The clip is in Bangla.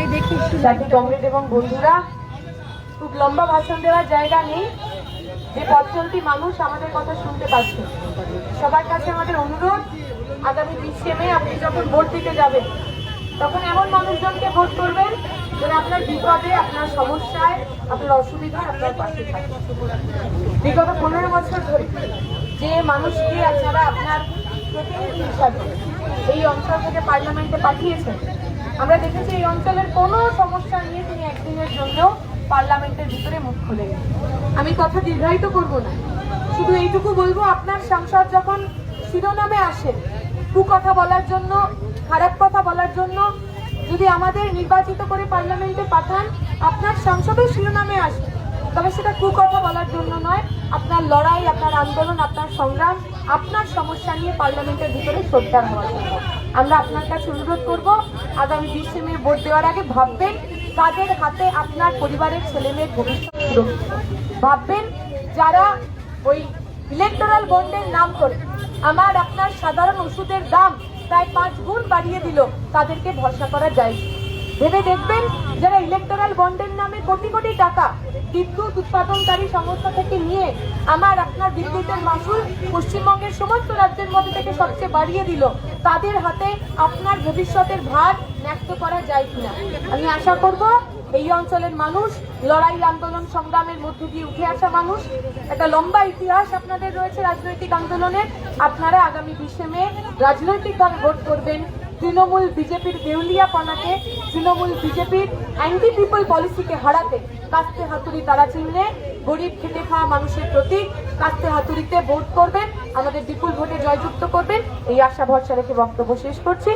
এই দেখি একটু জাতি কংগ্রেস এবং বন্ধুরা খুব লম্বা ভাষণ দেওয়ার জায়গা নেই। যে পথ চলতি মানুষ আমাদের কথা শুনতে পাচ্ছে। সবার কাছে আমাদের অনুরোধ আগামী বিশে মে আপনি যখন ভোট দিতে যাবেন তখন এমন মানুষজনকে ভোট করবেন যারা আপনার বিপদে আপনার সমস্যায় আপনার অসুবিধায় আপনার পাশে থাকে। বিগত পনেরো বছর ধরে যে মানুষকে আপনারা আপনার প্রতিনিধি হিসাবে এই অঞ্চল থেকে পার্লামেন্টে পাঠিয়েছেন আমরা দেখেছি এই অঞ্চলের কোনো সমস্যা নিয়ে তিনি একদিনের জন্য পার্লামেন্টের ভিতরে মুখ খুলে আমি কথা দীর্ঘায়িত করব না। শুধু এইটুকু বলব, আপনার সাংসদ যখন শিরোনামে আসেন কু কথা বলার জন্য, খারাপ কথা বলার জন্য, যদি আমাদের নির্বাচিত করে পার্লামেন্টে পাঠান, আপনার সংসদের শিরোনামে আসবে। তবে সেটা কু কথা বলার জন্য নয়, আপনার লড়াই, আপনার আন্দোলন, আপনার সংগ্রাম, আপনার সমস্যা নিয়ে পার্লামেন্টের ভিতরে শ্রদ্ধা জন্য আমরা আপনার কাছে অনুরোধ করব, আগামী বিশে মে ভোট দেওয়ার আগে ভাববেন কাদের হাতে আপনার পরিবারের ছেলে মেয়ের ভবিষ্যৎ ভাববেন যারা ওই ইলেকটোরাল বন্ডের নাম করে আমার আপনার সাধারণ ওষুধের দাম প্রায় পাঁচ গুণ বাড়িয়ে দিল, তাদেরকে ভরসা করা যায়। ভেবে দেখবেন যারা ইলেকটোরাল বন্ডের নামে কোটি কোটি টাকা বিদ্যুৎ উৎপাদনকারী সংস্থা থেকে নিয়ে আমার আপনার বিদ্যুতের মাসুল পশ্চিমবঙ্গের সমস্ত রাজ্যের মধ্যে থেকে সবচেয়ে বাড়িয়ে দিল। তাদের হাতে আপনার ভবিষ্যতের ভার ন্যস্ত করা যায় কিনা? আমি আশা করব এই অঞ্চলের মানুষ, লড়াই আন্দোলন সংগ্রামের মধ্যে দিয়ে উঠে আসা মানুষ, একটা লম্বা ইতিহাস আপনাদের রয়েছে রাজনৈতিক আন্দোলনের। আপনারা আগামী বিশে মে রাজনৈতিকভাবে ভোট করবেন তৃণমূল বিজেপির দেউলিয়াপনাকে তৃণমূল বিজেপির অ্যান্টি পিপল পলিসিকে হারাতে কাস্তে হাতুড়ি তারা চিহ্নে গরিব খেটে খাওয়া মানুষের প্রতি কাস্তে হাতুড়িতে ভোট করবেন আমাদের বিপুল ভোটে জয়যুক্ত করবেন। এই আশা ভরসা রেখে বক্তব্য শেষ করছি।